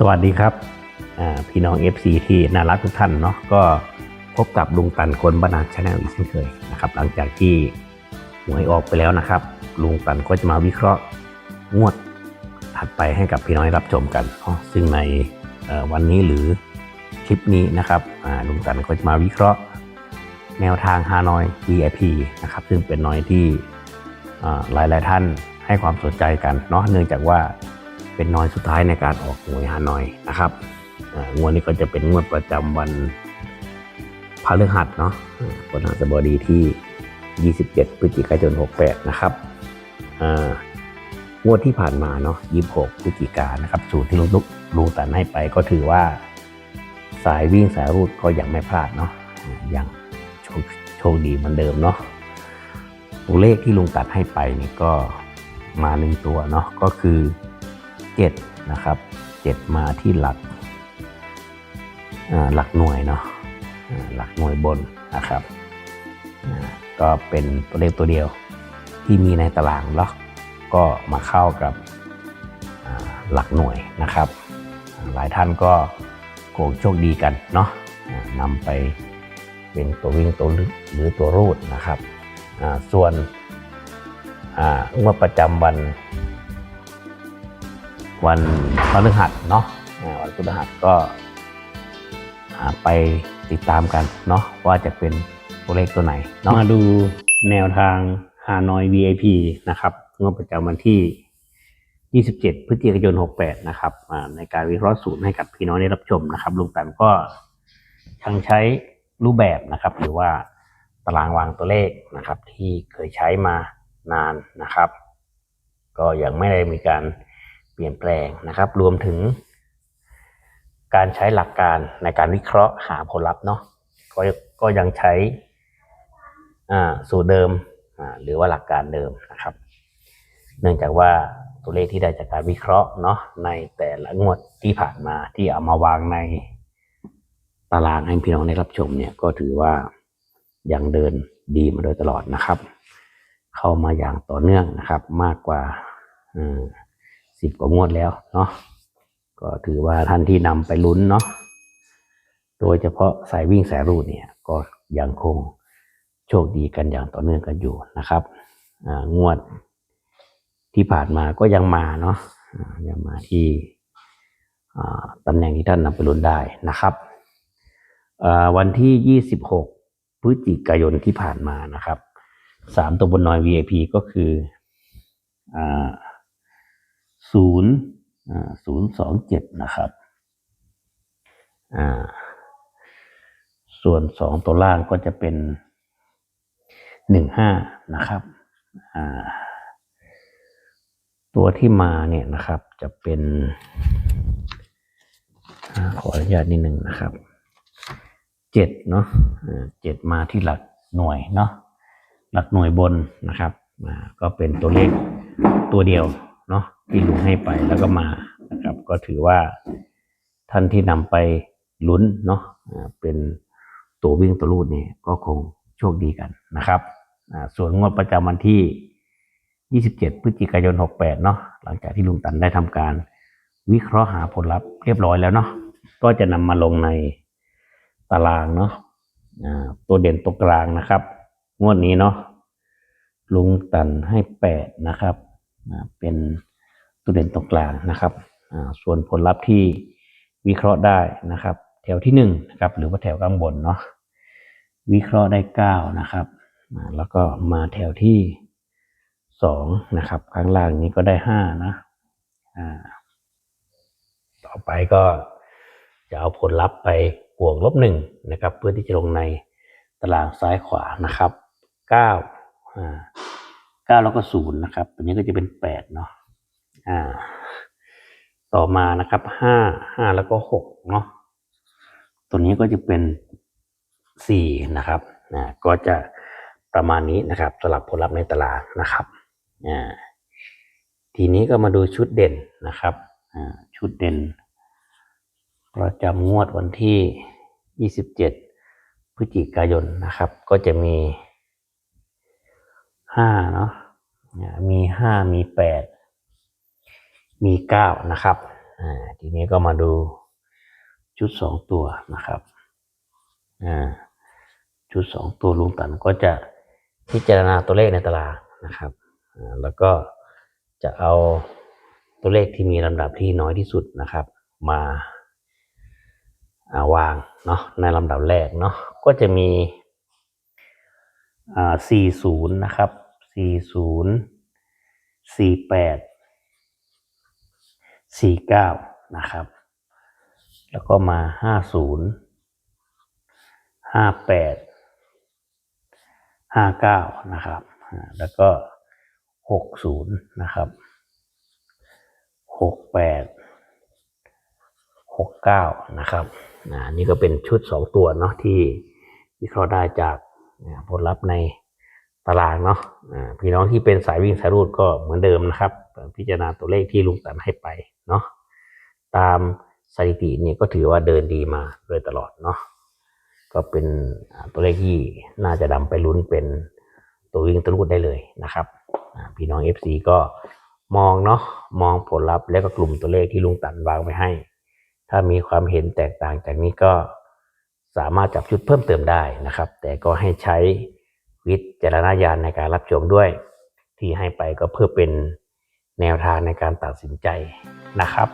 สวัสดีครับพี่น้อง FC ที่น่ารักทุกท่านเนาะก็พบกับลุงตันคนบ้านนาชาแนลอีกเช่นเคยนะครับหลังจากที่หวยออกไปแล้วนะครับ ลุงตันก็จะมาวิเคราะห์งวดถัดไปให้กับพี่น้องรับชมกันเนาะซึ่งในวันนี้หรือคลิปนี้นะครับลุงตันก็จะมาวิเคราะห์แนวทางฮานอย VIP นะครับซึ่งเป็นน้อยที่อ่ายหลายท่านให้ความสนใจกันเนาะเนื่องจากว่า เป็นน้อยสุดท้ายในการออกหวยฮานอยนะครับงวดนี้ก็จะเป็นงวดประจำวันพฤหัสเนาะอ่าวันพฤหัสบดีที่ 27 พฤศจิกายน 68 นะครับอ่างวดที่ผ่านมาเนาะ 26 พฤศจิกายนนะครับ สูตรที่ลุงลุกลุงตันให้ไปก็ถือว่าสายวิ่งสายรูดก็ยังไม่พลาดเนาะยังโชคโชคดีเหมือนเดิมเนาะตัวเลขที่ลุงตัดให้ไปนี่ก็มาหนึ่งตัวเนาะก็คือ 7 นะครับ 7 มาที่หลักหลักหน่วยเนาะหลักหน่วยบนนะครับ ก็เป็นตัวเลขตัวเดียวที่มีในตารางแล้วก็มาเข้ากับหลักหน่วยนะครับ หลายท่านก็โกงโชคดีกันเนาะนำไปเป็นตัววิ่งตัวลึกหรือตัวรูดนะครับ ส่วนอ่างวดประจำวัน วันพฤหัสเนาะวันพฤหัสก็ไปติดตามกันเนาะว่าจะเป็นตัวเลขตัวไหนเนาะมาดูแนวทางฮานอย VIP นะครับงวดประจำวันที่ 27 พฤศจิกายน 68 นะครับในการวิเคราะห์สูตรให้กับพี่น้องได้รับชมนะครับลุงตันก็ทั้งใช้รูปแบบนะครับ หรือว่าตารางวางตัวเลขนะครับ ที่เคยใช้มานานนะครับ ก็ยังไม่ได้มีการ เปลี่ยนแปลงนะครับ รวมถึง การใช้หลักการในการวิเคราะห์หาผลลัพธ์เนาะก็ก็ยังใช้สูตรเดิมหรือว่าหลักการเดิมนะครับ เนื่องจากว่าตัวเลขที่ได้จากการวิเคราะห์เนาะในแต่ละงวดที่ผ่านมาที่เอามาวางในตารางให้พี่น้องได้รับชมเนี่ยก็ถือว่ายังเดินดีมาโดยตลอดนะครับ เข้ามาอย่างต่อเนื่องนะครับ มากกว่าอ สิบกว่างวดแล้วเนาะก็ถือว่าท่านที่นำไปลุ้นเนาะโดยเฉพาะสายวิ่งสายรูดเนี่ย ก็ยังคงโชคดีกันอย่างต่อเนื่องกันอยู่นะครับงวดที่ผ่านมาก็ยังมาเนาะยังมาที่ตำแหน่งที่ท่านนำไปลุ้นได้นะครับวันที่ 26 พฤศจิกายนที่ผ่านมานะครับสามตัวบนนอย VIP ก็คืออ่า ศูนย์อ่าศูนย์สองเจ็ดนะครับส่วนสองตัวล่างก็จะเป็นหนึ่งห้านะครับตัวที่มาเนี่ยนะครับจะเป็นอขออนุญาตนิดหนึ่งนะครับเจ็ดเนาะเจ็ดมาที่หลักหน่วยเนาะหลักหน่วยบนนะครับก็เป็นตัวเลขตัวเดียว ที่ลุงให้ไปแล้วก็มานะครับ ก็ถือว่าท่านที่นำไปลุ้นเนาะเป็นตัววิ่งตัวรูดนี่ก็คงโชคดีกันนะครับส่วนงวดประจำวันที่ 27 พฤศจิกายน 68 เนาะหลังจากที่ลุงตันได้ทำการวิเคราะห์หาผลลัพธ์เรียบร้อยแล้วเนาะก็จะนำมาลงในตารางเนาะตัวเด่นตัวกลางนะครับ งวดนี้เนาะลุงตันให้ 8 นะครับเป็น ตัวเด่นตรงกลางนะครับส่วนผลลัพธ์ที่วิเคราะห์ได้นะครับ แถวที่หนึ่งนะครับหรือว่าแถวข้างบนเนาะวิเคราะห์ได้เก้านะครับแล้วก็มาแถวที่สองนะครับข้างล่างนี้ก็ได้ห้านะต่อไปก็จะเอาผลลัพธ์ไปบวกลบหนึ่งนะครับ เพื่อที่จะลงในตารางซ้ายขวานะครับเก้าเก้าแล้วก็ศูนย์นะครับตัวนี้ก็จะเป็นแปดเนาะ อ่า ต่อมานะครับห้าห้าแล้วก็หกเนาะตัวนี้ก็จะเป็นสี่นะครับอ่าก็จะประมาณนี้นะครับสลับผลลัพธ์ในตารางนะครับอ่าทีนี้ก็มาดูชุดเด่นนะครับอ่าชุดเด่นประจำงวดวันที่ 27 พฤศจิกายนนะครับ ก็จะมี5เนาะอ่ามี 5 มี 8 มี9นะครับอ่าทีนี้ก็มาดูชุด2ตัวนะครับอ่าชุด2ตัวลุงตันก็จะพิจารณาตัวเลขในตารางนะครับอ่าแล้วก็จะเอาตัวเลขที่มีลำดับที่น้อยที่สุดนะครับ มาาวางเนาะในลำดับแรกเนาะก็จะมีอ่า40 นะครับ 40 48 49 นะครับ แล้วก็มา 50 58 59 นะครับ แล้วก็ 60 นะครับ 68หกเก้านะครับอ่านี่ก็เป็นชุดสองตัวเนาะที่วิเคราะห์ได้จากผลลัพธ์ในตารางเนาะพี่น้องที่เป็นสายวิ่งสายรูดก็เหมือนเดิมนะครับ พิจารณาตัวเลขที่ลุงตันให้ไปเนาะตามสถิติเนี่ยก็ถือว่าเดินดีมาโดยตลอดเนาะก็เป็นตัวเลขที่น่าจะดำไปลุ้นเป็นตัววิ่งตัวรูดได้เลยนะครับพี่น้อง FC ก็มองเนาะมองผลลัพธ์และก็กลุ่มตัวเลขที่ลุงตันวางไว้ให้ ถ้ามีความเห็นแตกต่างจากนี้ก็สามารถจับชุดเพิ่มเติมได้นะครับ แต่ก็ให้ใช้วิจารณญาณในการรับชมด้วย ที่ให้ไปก็เพื่อเป็น แนวทางในการตัดสินใจนะครับ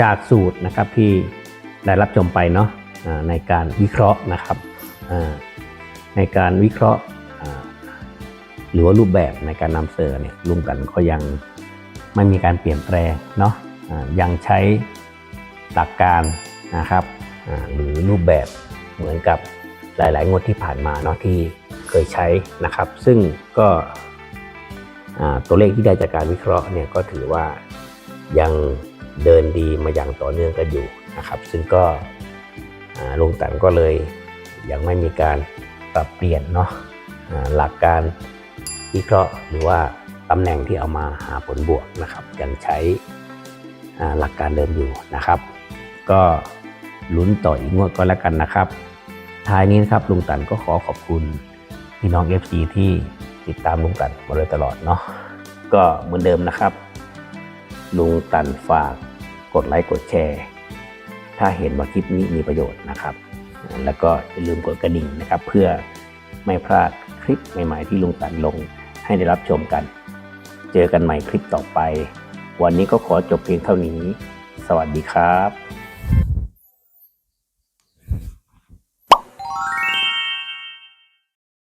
จากสูตรนะครับที่ได้รับชมไปเนาะในการวิเคราะห์นะครับในการวิเคราะห์หรือว่ารูปแบบในการนำเสนอเนี่ยลุงกันก็ยังไม่มีการเปลี่ยนแปลงเนาะยังใช้หลักการนะครับหรือรูปแบบเหมือนกับหลาย ๆ งวดที่ผ่านมาเนาะที่เคยใช้นะครับ ซึ่งก็ ตัวเลขที่ได้จากการวิเคราะห์เนี่ยก็ถือว่ายังเดินดีมาอย่างต่อเนื่องกันอยู่นะครับ ซึ่งก็ลุงตันก็เลยยังไม่มีการปรับเปลี่ยนเนาะหลักการวิเคราะห์หรือว่าตำแหน่งที่เอามาหาผลบวกนะครับยังใช้หลักการเดิมอยู่นะครับ ก็ลุ้นต่ออีกงวดก็แล้วกันนะครับ ท้ายนี้นะครับลุงตันก็ขอขอบคุณพี่น้อง FC ที่ ติดตามลุงตันมาโดยตลอดเนาะก็เหมือนเดิมนะครับ ลุงตันฝากกดไลค์กดแชร์ ถ้าเห็นว่าคลิปนี้มีประโยชน์นะครับ แล้วก็อย่าลืมกดกระดิ่งนะครับ เพื่อไม่พลาดคลิปใหม่ๆที่ลุงตันลงให้ได้รับชมกัน เจอกันใหม่คลิปต่อไป วันนี้ก็ขอจบเพียงเท่านี้ สวัสดีครับ